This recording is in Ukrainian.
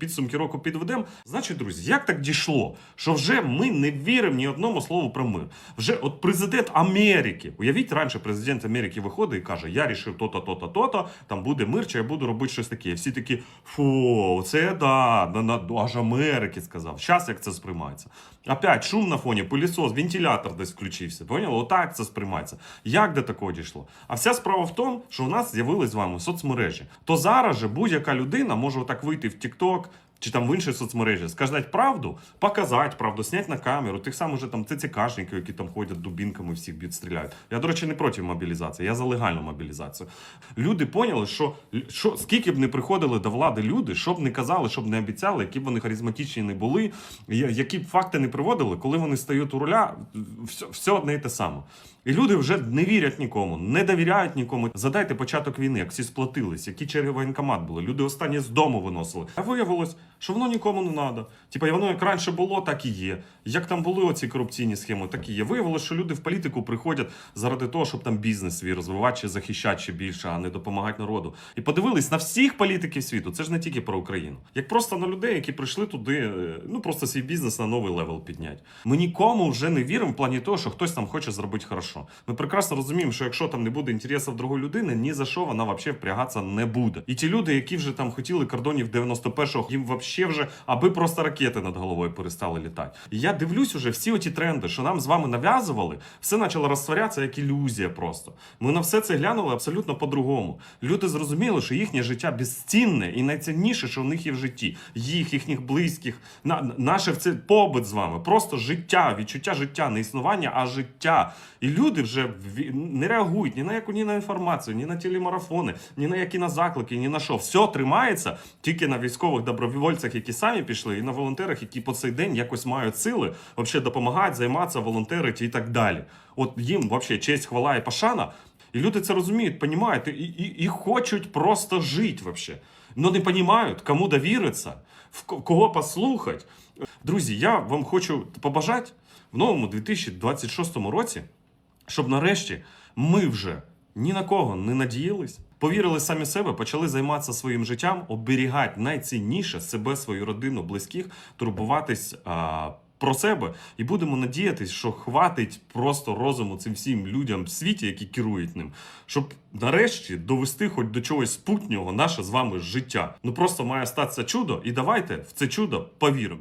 підсумки року підведемо. Значить, друзі, як так дійшло, що вже ми не віримо ні одному слову про мир. Вже от президент Америки, уявіть, раніше президент Америки виходить і каже: Я рішив то-то, то-то, то-то, там буде мир, чи я буду робити щось таке. І всі такі, фу, це да, да, да, аж Америки сказав. Зараз як це сприймається. Опять шум на фоні, пилісос, вентилятор десь включився. Поняли? Отак це сприймається. Як до такого дійшло? А вся справа в тому, що у нас з'явились з вами соцмережі. То зараз же будь-яка людина може отак вийти в TikTok, чи там в інші соцмережі, сказати правду, показати правду, зняти на камеру, тих самих же там ТЦКшників, які там ходять дубінками, всіх б'ють, стріляють. Я, до речі, не проти мобілізації, я за легальну мобілізацію. Люди поняли, що, що скільки б не приходили до влади люди, що б не казали, що б не обіцяли, які б вони харизматичні не були, які б факти не приводили, коли вони стають у руля, все, все одне і те саме. І люди вже не вірять нікому, не довіряють нікому. Задайте початок війни, як всі сплатились, які черги воєнкомат були. Люди останні з дому виносили. А виявилось, що воно нікому не треба. Типа, воно як раніше було, так і є. Як там були оці корупційні схеми, так і є. Виявилось, що люди в політику приходять заради того, щоб там бізнес свій розвивати чи захищати ще більше, а не допомагати народу. І подивились на всіх політиків світу. Це ж не тільки про Україну, як просто на людей, які прийшли туди, е, ну просто свій бізнес на новий левел підняти. Ми нікому вже не віримо в плані того, що хтось там хоче зробити хорошо. Ми прекрасно розуміємо, що якщо там не буде інтересів другої людини, ні за що вона взагалі впрягатися не буде. І ті люди, які вже там хотіли кордонів 91-го, їм взагалі вже аби просто ракети над головою перестали літати. І я дивлюсь уже всі оті тренди, що нам з вами нав'язували, все почало розтворятися як ілюзія просто. Ми на все це глянули абсолютно по-другому. Люди зрозуміли, що їхнє життя безцінне і найцінніше, що в них є в житті. Їх, їхніх близьких, на, наше це побит з вами, просто життя, відчуття життя, не існування, а життя. І люди вже не реагують ні на яку ні на інформацію, ні на телемарафони, ні на які на заклики, ні на що. Все тримається тільки на військових добровольцях, які самі пішли, і на волонтерах, які по цей день якось мають сили взагалі допомагати, займатися, волонтерити і так далі. От їм взагалі честь, хвала і пошана. І люди це розуміють, понімають, і, і, і хочуть просто жити вообще. Но не розуміють, кому довіритися, в кого послухати. Друзі, я вам хочу побажати в новому 2026 році, щоб нарешті ми вже ні на кого не надіялись, повірили самі себе, почали займатися своїм життям, оберігати найцінніше себе, свою родину, близьких, турбуватись. А, про себе і будемо надіятись, що хватить просто розуму цим всім людям в світі, які керують ним, щоб нарешті довести хоч до чогось спутнього наше з вами життя. Ну просто має статися чудо, і давайте в це чудо повіримо.